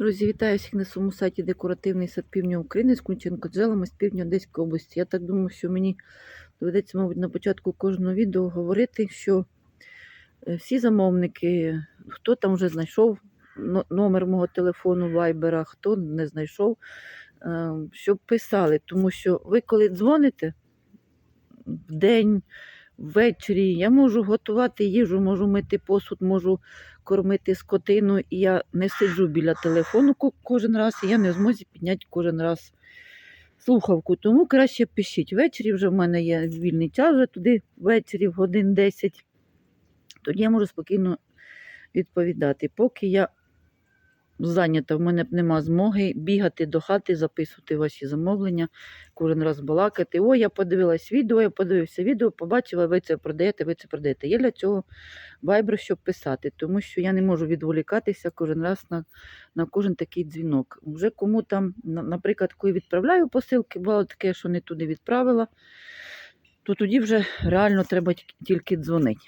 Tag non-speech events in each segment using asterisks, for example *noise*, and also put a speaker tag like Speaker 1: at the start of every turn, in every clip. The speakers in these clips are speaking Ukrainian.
Speaker 1: Друзі, вітаю всіх на своєму сайті Декоративний сад півдня України з Кунченко джелами з півдня Одеської області. Я так думаю, що мені доведеться, мабуть, на початку кожного відео говорити, що е, всі замовники, хто там вже знайшов номер мого телефону Вайбера, хто не знайшов, е, щоб писали. Тому що ви коли дзвоните в день, ввечері, я можу готувати їжу, можу мити посуд, можу кормити скотину, і я не сиджу біля телефону кожен раз, і я не в змозі підняти кожен раз слухавку. Тому краще пишіть. Ввечері вже в мене є вільний час, вже туди ввечері в годин 10. Тоді я можу спокійно відповідати. Поки я зайнята, в мене нема змоги бігати до хати, записувати ваші замовлення, кожен раз балакати. О, я подивилась відео, я подивився відео, побачила, ви це продаєте, ви це продаєте. Я для цього Viber, щоб писати, тому що я не можу відволікатися кожен раз на, на кожен такий дзвінок. Вже кому там, наприклад, коли відправляю посилки, бувало таке, що не туди відправила, то тоді вже реально треба тільки дзвонити.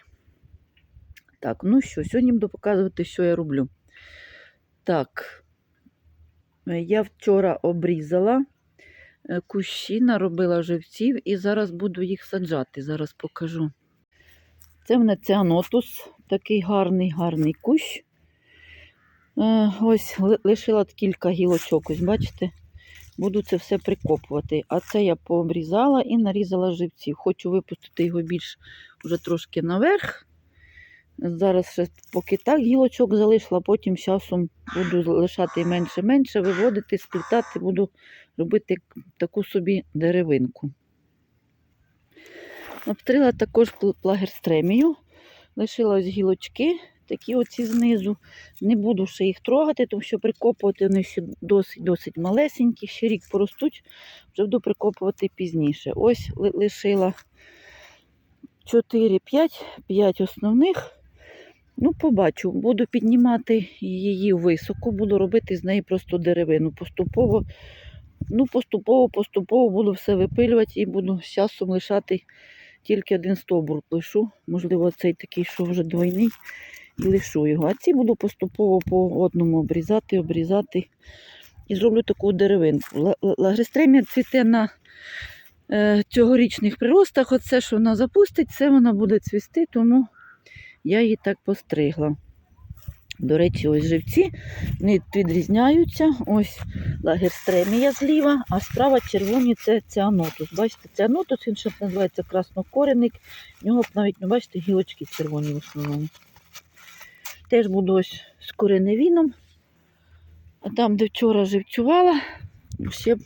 Speaker 1: Так, ну що, сьогодні буду показувати, що я роблю. Так, е, я вчора обрізала е, кущі, наробила живців і зараз буду їх саджати. Зараз покажу. Це в мене цианотус, такий гарний, гарний кущ. Е, Ось лишила кілька гілочок, ось бачите? Буду це все прикопувати. А це я пообрізала і нарізала живців. Хочу випустити його більш вже трошки наверх. Зараз ще поки так гілочок залишила, потім часом буду лишати менше-менше, виводити, сплітати, буду робити таку собі деревинку. Обстріла також пл- плагерстремію. Лишила ось гілочки, такі оці знизу. Не буду ще їх трогати, тому що прикопувати вони ще досить, досить малесенькі, ще рік поростуть, вже буду прикопувати пізніше. Ось лишила 4, 5, 5 основних. Ну, побачу, буду піднімати її високо, буду робити з неї просто деревину. Поступово, ну, поступово, поступово буду все випилювати і буду з часом лишати тільки один стовбур лишу. Можливо, цей такий, що вже двойний, і лишу його. А ці буду поступово по одному обрізати, обрізати. І зроблю таку деревинку. Ла- ла- Лагристремія цвіте на е, цьогорічних приростах. Оце, що вона запустить, це вона буде цвісти, тому я її так постригла. До речі, ось живці вони відрізняються. Ось лагерстремія зліва, а справа червоні це ціанотус. Бачите, ціанотус, він ще називається краснокореник. В нього навіть, ну, бачите, гілочки червоні в основному. Теж буду ось з кореневіном. А там, де вчора живцювала, ще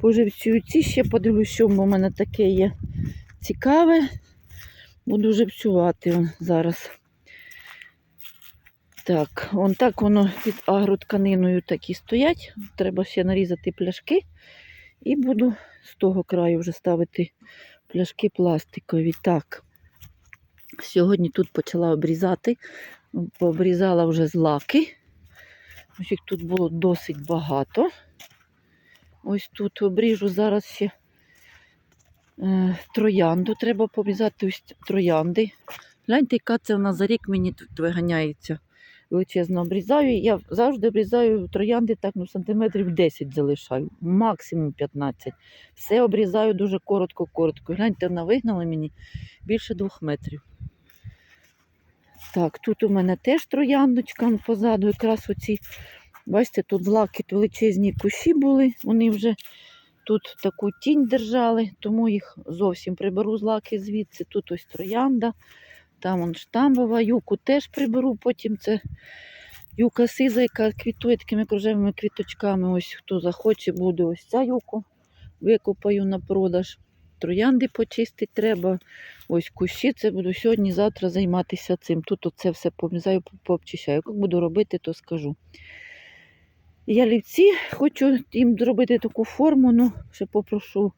Speaker 1: поживцюю ці, ще подивлюсь, що в мене таке є цікаве. Буду живцювати он зараз. Так, вон так воно під агротканиною так і стоять. Треба ще нарізати пляшки. І буду з того краю вже ставити пляшки пластикові. Так. Сьогодні тут почала обрізати. Пообрізала вже злаки. Ось їх тут було досить багато. Ось тут обріжу зараз ще троянду. Треба пообрізати ось троянди. Гляньте, яка це вона за рік мені тут виганяється. Величезно обрізаю. Я завжди обрізаю троянди так, ну, сантиметрів 10 залишаю, максимум 15. Все обрізаю дуже коротко-коротко. Гляньте, вона вигнала мені більше двох метрів. Так, тут у мене теж трояндочка позаду, якраз оці, бачите, тут злаки величезні кущі були, вони вже тут таку тінь держали, тому їх зовсім приберу злаки звідси. Тут ось троянда, там он штамбова, юку теж приберу, потім це юка сиза, яка квітує такими кружевими квіточками. Ось хто захоче, буде ось ця юку. Викопаю на продаж. Троянди почистити треба. Ось кущі, це буду сьогодні-завтра займатися цим. Тут оце все помізаю, пообчищаю. Як буду робити, то скажу. Ялівці хочу їм зробити таку форму, ну, ще попрошу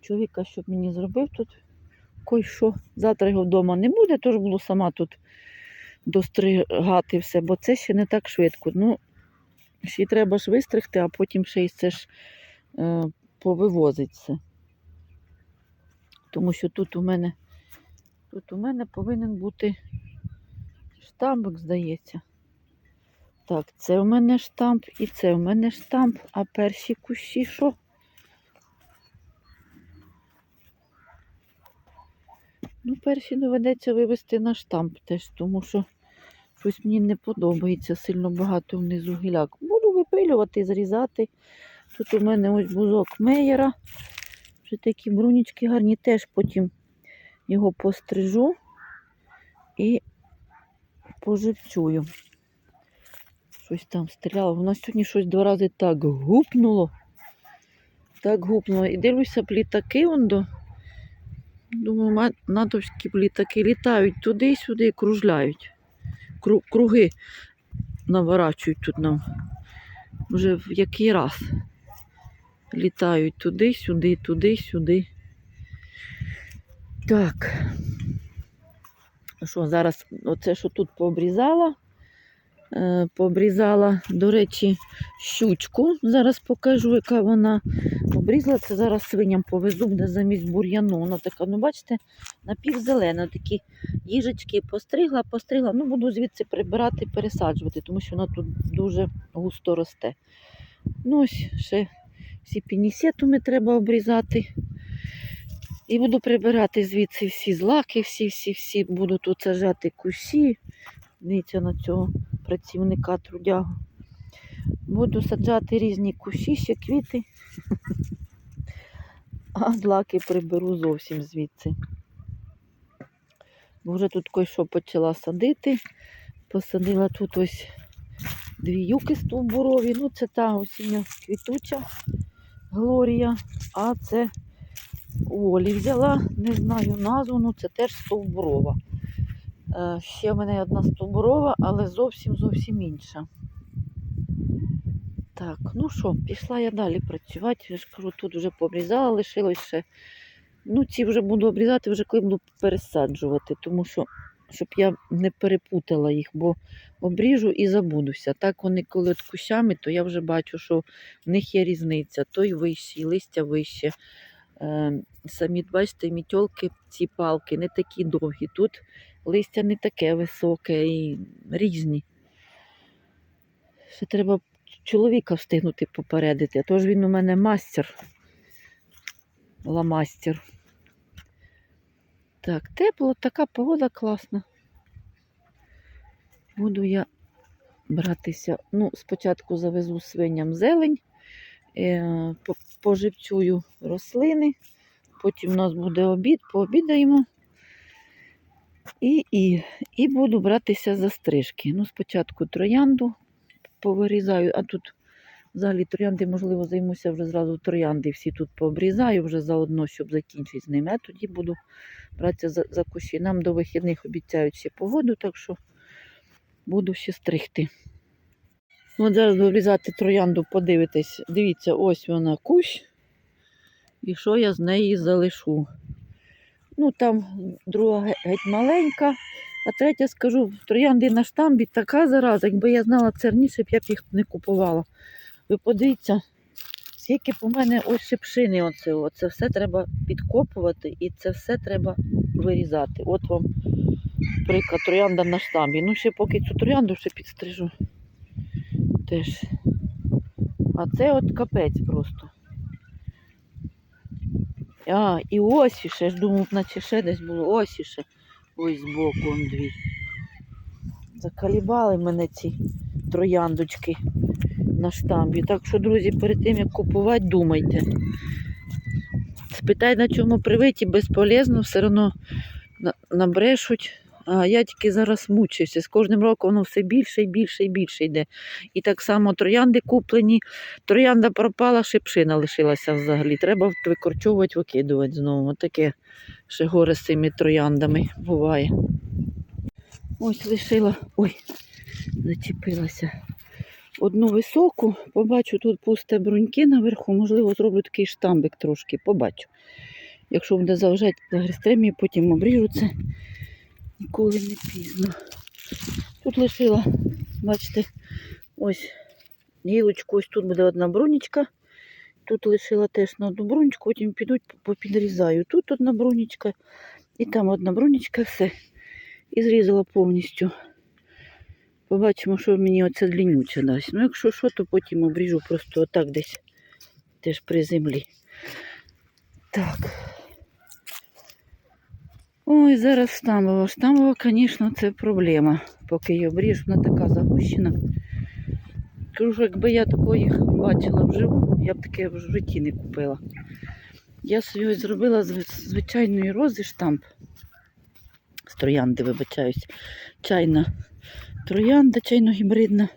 Speaker 1: чоловіка, щоб мені зробив тут кой-що. Завтра його вдома не буде, тож буду сама тут достригати все, бо це ще не так швидко. Ну, ще треба ж вистригти, а потім ще й це ж е, повивозить все. Тому що тут у мене тут у мене повинен бути штамбик, здається. Так, це у мене штамп і це у мене штамп, а перші кущі що? Ну, перші доведеться вивести на штамп теж, тому що щось мені не подобається сильно багато внизу гіляк. Буду випилювати, зрізати. Тут у мене ось бузок меєра. Вже такі брунічки гарні, теж потім його пострижу і поживцюю. Щось там стріляло. Воно сьогодні щось два рази так гупнуло. Так гупнуло. І дивлюся, плітаки он до. Думаю, натовські літаки літають туди-сюди і кружляють. Кру- круги наворачують тут нам. Вже в який раз. Літають туди-сюди, туди-сюди. Так. Що, зараз оце, що тут пообрізала. Е, пообрізала, до речі, щучку. Зараз покажу, яка вона обрізала. Це зараз свиням повезу, буде замість бур'яну. Вона така, ну бачите, напівзелена. Такі їжечки постригла, постригла. Ну, буду звідси прибирати, пересаджувати, тому що вона тут дуже густо росте. Ну, ось ще всі пінісетуми треба обрізати. І буду прибирати звідси всі злаки, всі-всі-всі. Буду тут сажати кущі. Дивіться на цього працівника трудягу. Буду саджати різні кущі, ще квіти. *laughs* А злаки приберу зовсім звідси. Бо вже тут кое-що почала садити. Посадила тут ось дві юки стовбурові. Ну, це та осіння квітуча Глорія, а це Олі взяла, не знаю назву, ну це теж стовбурова. Е, Ще в мене одна стовбурова, але зовсім зовсім інша. Так, ну що, пішла я далі працювати. Я ж кажу, тут вже пообрізала, лишилось ще. Ну, ці вже буду обрізати, вже коли буду пересаджувати, тому що, щоб я не перепутала їх, бо обріжу і забудуся. Так вони коли от кущами, то я вже бачу, що в них є різниця. Той вищий, листя вище. Е, самі, бачите, мітьолки, ці палки не такі довгі. Тут листя не таке високе і різні. Ще треба чоловіка встигнути попередити, а то ж він у мене мастер. Ламастер. Так, тепло, така погода класна. Буду я братися. Ну, спочатку завезу свиням зелень, е, по- поживцюю рослини, потім у нас буде обід, пообідаємо. І, і, і буду братися за стрижки. Ну, спочатку троянду повирізаю, а тут взагалі троянди, можливо, займуся вже зразу троянди. Всі тут пообрізаю вже заодно, щоб закінчити з ними. А тоді буду братися за, за кущі. Нам до вихідних обіцяють ще погоду, так що буду ще стригти. От зараз вирізати троянду, подивитись. Дивіться, ось вона кущ. І що я з неї залишу. Ну, там друга геть маленька, а третя, скажу, троянди на штамбі така зараза. Якби я знала це раніше, б я б їх не купувала. Ви подивіться, скільки по мене ось шипшини. Оце, оце все треба підкопувати і це все треба вирізати. От вам приклад троянда на штамбі. Ну, ще поки цю троянду ще підстрижу. Теж. А це от капець просто. А, і ось іще, ж думав, наче ще десь було. Ось іще. Ось збоку он дві. Закалібали мене ці трояндочки на штамбі. Так що, друзі, перед тим як купувати, думайте. Спитай, на чому привиті, безполезно, все одно набрешуть. А я тільки зараз мучуся. З кожним роком воно все більше і більше і більше йде. І так само троянди куплені. Троянда пропала, шипшина лишилася взагалі. Треба викорчовувати, викидувати знову. Отаке ще горе з цими трояндами буває. Ось лишила. Ой, зачепилася. Одну високу, побачу, тут пусте бруньки наверху, можливо, зроблю такий штамбик трошки, побачу. Якщо буде заважати гристремію, потім обріжу це. Ніколи не пізно. Тут лишила, бачите, ось гілочку, ось тут буде одна брунічка. Тут лишила теж на одну брунічку, потім підуть, попідрізаю. Тут одна брунічка і там одна брунічка, все. І зрізала повністю. Побачимо, що мені оця длінюча дасть. Ну, якщо що, то потім обріжу просто отак десь теж при землі. Так. Ой, зараз штамбова. Штамбова, звісно, це проблема. Поки її обріжу, вона така загущена. Кажу, якби я такої бачила вживу, я б таке в житті не купила. Я собі ось зробила звичайної рози штамп. З троянди, вибачаюсь. Чайна троянда, чайно-гібридна.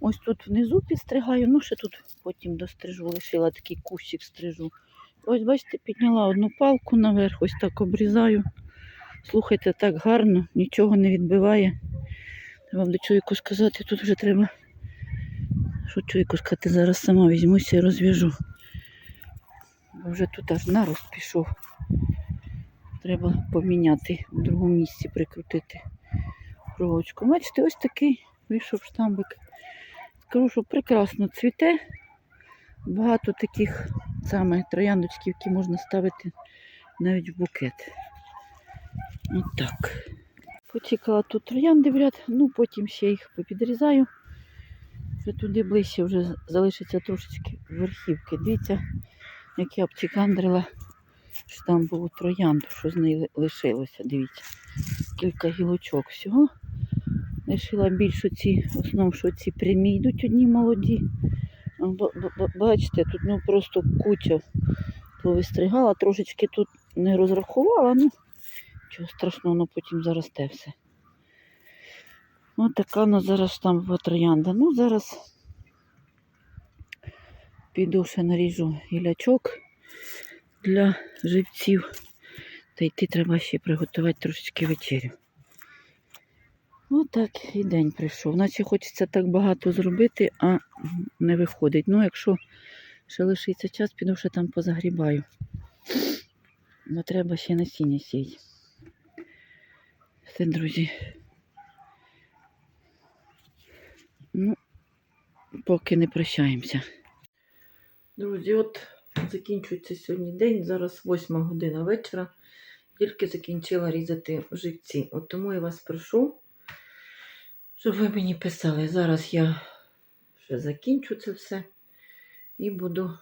Speaker 1: Ось тут внизу підстригаю, ну ще тут потім дострижу, лишила такий кущик стрижу. Ось, бачите, підняла одну палку наверх, ось так обрізаю. Слухайте, так гарно, нічого не відбиває. Треба до чоловіку сказати, тут вже треба. Що чоловіку сказати, зараз сама візьмуся і розв'яжу. Вже тут аж нарост пішов. Треба поміняти в другому місці, прикрутити проволочку. Бачите, ось такий вийшов штамбик. Скажу, що прекрасно цвіте. Багато таких саме трояндочків, які можна ставити навіть в букет. От так. Почекала тут троянди в ряд, ну потім ще їх попідрізаю. Вже туди ближче вже залишиться трошечки верхівки. Дивіться, як я обчекандрила штамбову троянду, що з неї лишилося. Дивіться, кілька гілочок всього. Лишила більше ці, в що ці прямі йдуть одні молоді. Бачите, тут ну просто куча повистригала, трошечки тут не розрахувала, ну чого страшного, воно потім заросте все. Ось така у нас зараз там троянда. Ну, зараз піду ще наріжу гілячок для живців. Та йти треба ще приготувати трошечки вечерю. Отак і день прийшов. Наче хочеться так багато зробити, а не виходить. Ну, якщо ще лишиться час, піду ще там позагрібаю. Ну, треба ще насіння сіяти. Все, друзі. Ну, поки не прощаємося. Друзі, от закінчується сьогодні день. Зараз 8 година вечора. Тільки закінчила різати живці. От тому я вас прошу, щоб ви мені писали. Зараз я ще закінчу це все і буду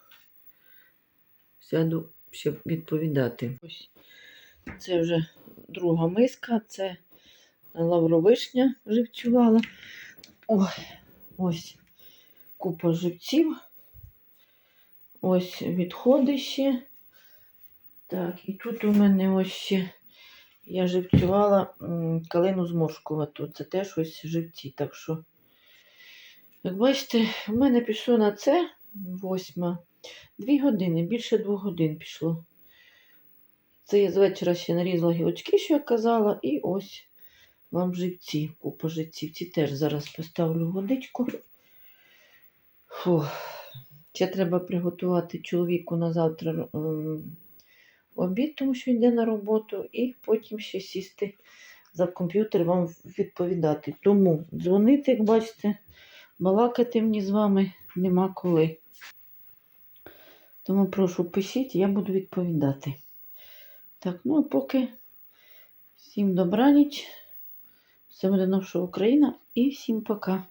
Speaker 1: сяду ще відповідати. Ось це вже друга миска, це лавровишня живцювала. Ой, ось купа живців. Ось відходи ще. Так, і тут у мене ось ще я живцювала калину зморшкувату. Це теж ось живці. Так що, як бачите, в мене пішло на це восьма. Дві години, більше двох годин пішло. Це я з вечора ще нарізала гілочки, що я казала, і ось вам живці, купа живців. Ці теж зараз поставлю водичку. Фу. Ще треба приготувати чоловіку на завтра обід, тому що йде на роботу, і потім ще сісти за комп'ютер вам відповідати. Тому дзвонити, як бачите, балакати мені з вами нема коли. Тому прошу пишіть, я буду відповідати. Так, ну а поки всім добраніч, все буде наша Україна і всім пока.